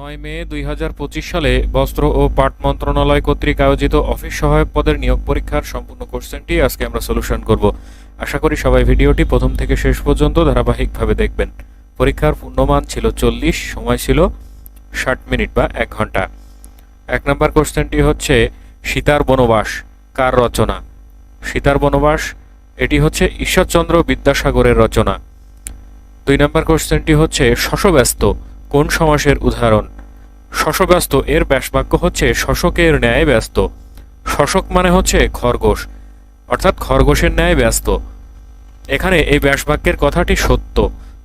নয় মে দুই হাজার পঁচিশ সালে বস্ত্র ও পাট মন্ত্রণালয় কর্তৃক আয়োজিত অফিস সহায়ক পদের নিয়োগ পরীক্ষার সম্পূর্ণ কোশ্চেনটি আজকে আমরা সলিউশন করব। আশা করি সবাই ভিডিওটি প্রথম থেকে শেষ পর্যন্ত ধারাবাহিকভাবে দেখবেন। পরীক্ষার পূর্ণমান ছিল চল্লিশ, সময় ছিল ষাট মিনিট বা এক ঘণ্টা। এক নম্বর কোশ্চেনটি হচ্ছে সীতার বনবাস, কার রচনা? সীতার বনবাস, এটি হচ্ছে ঈশ্বরচন্দ্র বিদ্যাসাগরের রচনা। দুই নম্বর কোশ্চেনটি হচ্ছে শশব্যস্ত কোন সমাসের উদাহরণ? শশব্যস্ত এর ব্যাসবাক্য হচ্ছে শশকের ন্যায় ব্যস্ত। শশক মানে হচ্ছে খরগোশ, অর্থাৎ খরগোশের ন্যায় ব্যস্ত। এখানে এই ব্যাসবাক্যের কথাটি সত্য।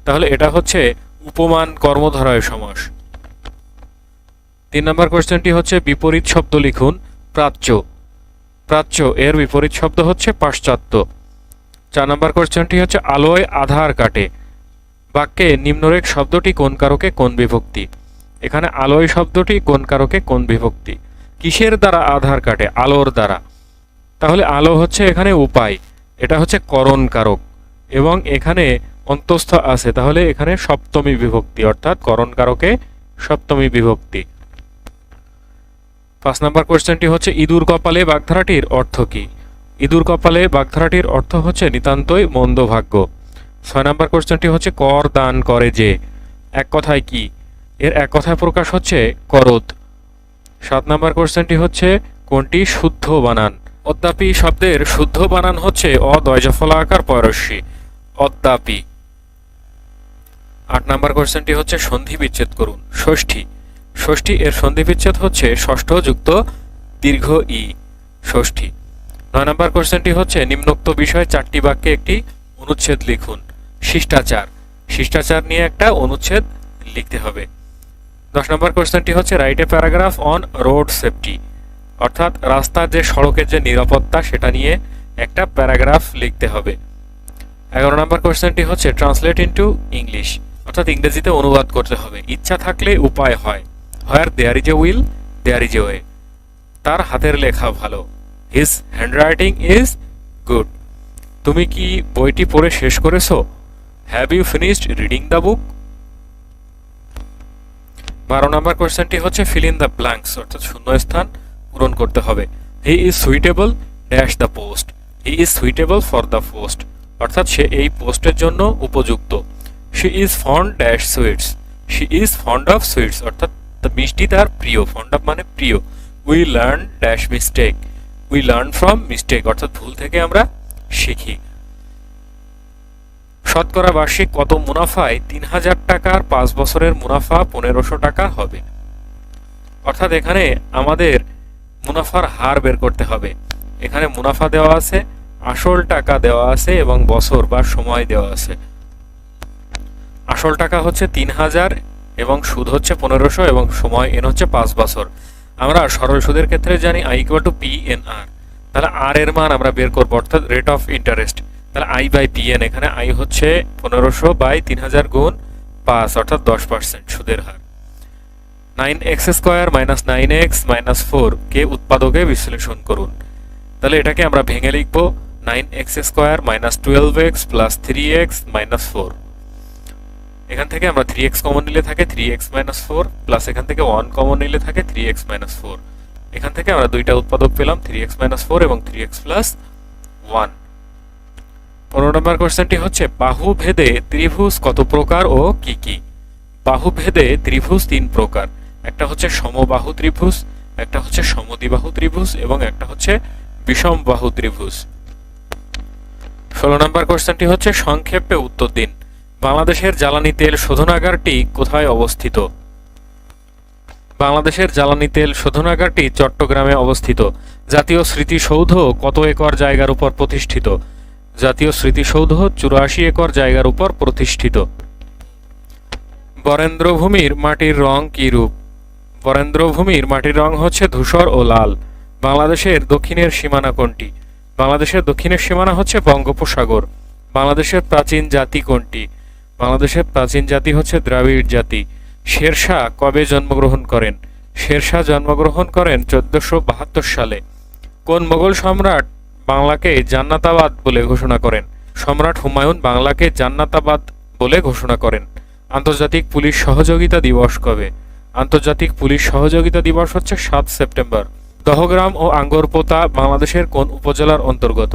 তাহলে এটা হচ্ছে উপমান কর্মধারয় সমাস। তিন নম্বর কোশ্চেনটি হচ্ছে বিপরীত শব্দ লিখুন, প্রাচ্য। প্রাচ্য, এর বিপরীত শব্দ হচ্ছে পাশ্চাত্য। চার নম্বর কোশ্চেনটি হচ্ছে আলোয় আধার কাটে। বাক্যে নিম্নরেখ শব্দটি কোন কারকে কোন বিভক্তি? এখানে আলোয় শব্দটি কোন কারকে কোন বিভক্তি? কিসের দ্বারা আধার কাটে? আলোর দ্বারা। তাহলে আলো হচ্ছে এখানে উপায়। এটা হচ্ছে করণ কারক। এবং এখানে অন্তস্থ আছে। তাহলে এখানে সপ্তমী বিভক্তি, অর্থাৎ করণ কারকে সপ্তমী বিভক্তি। পাঁচ নম্বর কোয়েশ্চেনটি হচ্ছে, ইঁদুর কপালে বাগধারাটির অর্থ কী? ইঁদুর কপালে বাগধারাটির অর্থ হচ্ছে নিতান্তই মন্দ ভাগ্য ছয় নম্বর কোশ্চেনটি হচ্ছে, কর দান করে যে। এক কথায় কি? এর এক কথায় প্রকাশ হচ্ছে, করদ। সাত নম্বর কোশ্চেনটি হচ্ছে, কোনটি শুদ্ধ বানান? অদ্যাপি শব্দের শুদ্ধ বানান হচ্ছে অদয়জফলা আকার পয়রস্যি অদ্যাপি। আট নম্বর কোশ্চেনটি হচ্ছে, সন্ধি বিচ্ছেদ করুন। ষষ্ঠী। ষষ্ঠী এর সন্ধি বিচ্ছেদ হচ্ছে, ষষ্ঠ যুক্ত দীর্ঘ ই। ষষ্ঠী। নয় নম্বর কোশ্চেনটি হচ্ছে, নিম্নোক্ত বিষয়ে চারটি বাক্যে একটি অনুচ্ছেদ লিখুন। শিষ্টাচার। শিষ্টাচার নিয়ে একটা অনুচ্ছেদ লিখতে হবে। দশ নম্বর কোশ্চেনটি হচ্ছে write a paragraph on road safety অর্থাৎ রাস্তার যে সড়কের যে নিরাপত্তা, সেটা নিয়ে একটা প্যারাগ্রাফ লিখতে হবে। এগারো নম্বর কোশ্চেনটি হচ্ছে ট্রান্সলেট ইনটু ইংলিশ অর্থাৎ ইংরেজিতে অনুবাদ করতে হবে। ইচ্ছা থাকলে উপায় হয়। Where there is a will there is a way তার হাতের লেখা ভালো। হিজ হ্যান্ডরাইটিং ইজ গুড তুমি কি বইটি পড়ে শেষ করেছ? Have you finished reading the book বারো নম্বর কোয়েশ্চেনটি হচ্ছে ফিল ইন দ্য ব্ল্যাঙ্কস অর্থাৎ শূন্যস্থান পূরণ করতে হবে। He is suitable dash the post he is suitable for the post অর্থাৎ সে এই পোস্টের জন্য উপযুক্ত। She is fond dash sweets she is fond of sweets অর্থাৎ মিষ্টি তার প্রিয় ফন্ড অফ মানে প্রিয়। We learn dash mistake we learn from mistake অর্থাৎ ভুল থেকে আমরা শিখি। শতকরা বার্ষিক কত মুনাফায় তিন হাজার টাকার পাঁচ বছরের মুনাফা পনেরোশো টাকা হবে? অর্থাৎ এখানে আমাদের মুনাফার হার বের করতে হবে। এখানে মুনাফা দেওয়া আছে, আসল টাকা দেওয়া আছে এবং বছর বা সময় দেওয়া আছে। আসল টাকা হচ্ছে তিন হাজার এবং সুদ হচ্ছে পনেরোশো এবং সময় এন হচ্ছে পাঁচ বছর। আমরা সরল সুদের ক্ষেত্রে জানি I equal to P N R তাহলে আর এর মান আমরা বের করব, অর্থাৎ রেট অফ ইন্টারেস্ট তাহলে আই বাই পি এন এখানে আই হচ্ছে পনেরোশো বাই তিন হাজার গুণ পাঁচ, অর্থাৎ দশ পার্সেন্ট সুদের হার। Nine X square minus nine X minus four কে উৎপাদকে বিশ্লেষণ করুন। তাহলে এটাকে আমরা ভেঙে লিখব nine X square minus twelve X plus three X minus four এখান থেকে আমরা থ্রি এক্স কমন নিলে থাকে three X minus four plus এখান থেকে ওয়ান কমন নিলে থাকে থ্রি এক্স মাইনাস ফোর এখান থেকে আমরা দুইটা উৎপাদক পেলাম থ্রি এক্স মাইনাস ফোর এবং থ্রি এক্স প্লাস ওয়ান পনেরো নম্বর কোশ্চেনটি হচ্ছে বাহু ভেদে ত্রিভুজ কত প্রকার ও কি কি? বাহু ভেদে ত্রিভুজ তিন প্রকার। একটা হচ্ছে সমবাহু ত্রিভুজ, একটা হচ্ছে সমদ্বিবাহু ত্রিভুজ এবং একটা হচ্ছে বিষম বাহু ত্রিভুজ। ষোলো নম্বর কোশ্চেনটি হচ্ছে, সংক্ষেপে উত্তর দিন। বাংলাদেশের জ্বালানি তেল শোধনাগারটি কোথায় অবস্থিত? বাংলাদেশের জ্বালানি তেল শোধনাগারটি চট্টগ্রামে অবস্থিত। জাতীয় স্মৃতিসৌধ কত একর জায়গার উপর প্রতিষ্ঠিত? জাতীয় স্মৃতিসৌধ চুরাশি একর জায়গার উপর প্রতিষ্ঠিত। বরেন্দ্রভূমির মাটির রং কী রূপ? বরেন্দ্রভূমির মাটির রং হচ্ছে ধূসর ও লাল। বাংলাদেশের দক্ষিণের সীমানা কোনটি? বাংলাদেশের দক্ষিণের সীমানা হচ্ছে বঙ্গোপসাগর। বাংলাদেশের প্রাচীন জাতি কোনটি? বাংলাদেশের প্রাচীন জাতি হচ্ছে দ্রাবিড় জাতি। শেরশাহ কবে জন্মগ্রহণ করেন? শেরশাহ জন্মগ্রহণ করেন চোদ্দশো বাহাত্তর সালে। কোন মোগল সম্রাট বাংলাকে জান্নাতাবাদ বলে ঘোষণা করেন। সম্রাট হুমায়ুন বাংলাকে জান্নাতাবাদ বলে ঘোষণা করেন। আন্তর্জাতিক পুলিশ সহযোগিতা দিবস কবে? আন্তর্জাতিক পুলিশ সহযোগিতা দিবস হচ্ছে সাত সেপ্টেম্বর। দহগ্রাম ও আঙ্গরপোতা বাংলাদেশের কোন উপজেলার অন্তর্গত?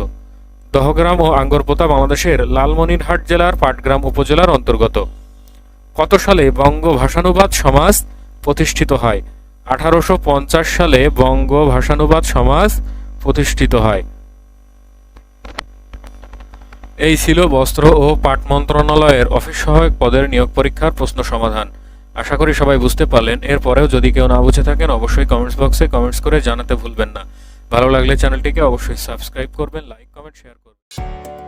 দহগ্রাম ও আঙ্গরপোতা বাংলাদেশের লালমনিরহাট জেলার পাটগ্রাম উপজেলার অন্তর্গত। কত সালে বঙ্গ ভাষানুবাদ সমাজ প্রতিষ্ঠিত হয়? আঠারোশো পঞ্চাশ সালে বঙ্গ ভাষানুবাদ সমাজ প্রতিষ্ঠিত হয়। এই ছিল বস্ত্র ও পাট মন্ত্রণালয়ের অফিস সহায়ক পদের নিয়োগ পরীক্ষার প্রশ্ন সমাধান। আশা করি সবাই বুঝতে পারলেন। এরপরেও যদি কেউ না বুঝে থাকেন, অবশ্যই কমেন্টস বক্সে কমেন্টস করে জানাতে ভুলবেন না। ভালো লাগলে চ্যানেলটিকে অবশ্যই সাবস্ক্রাইব করবেন, লাইক, কমেন্ট, শেয়ার করবেন।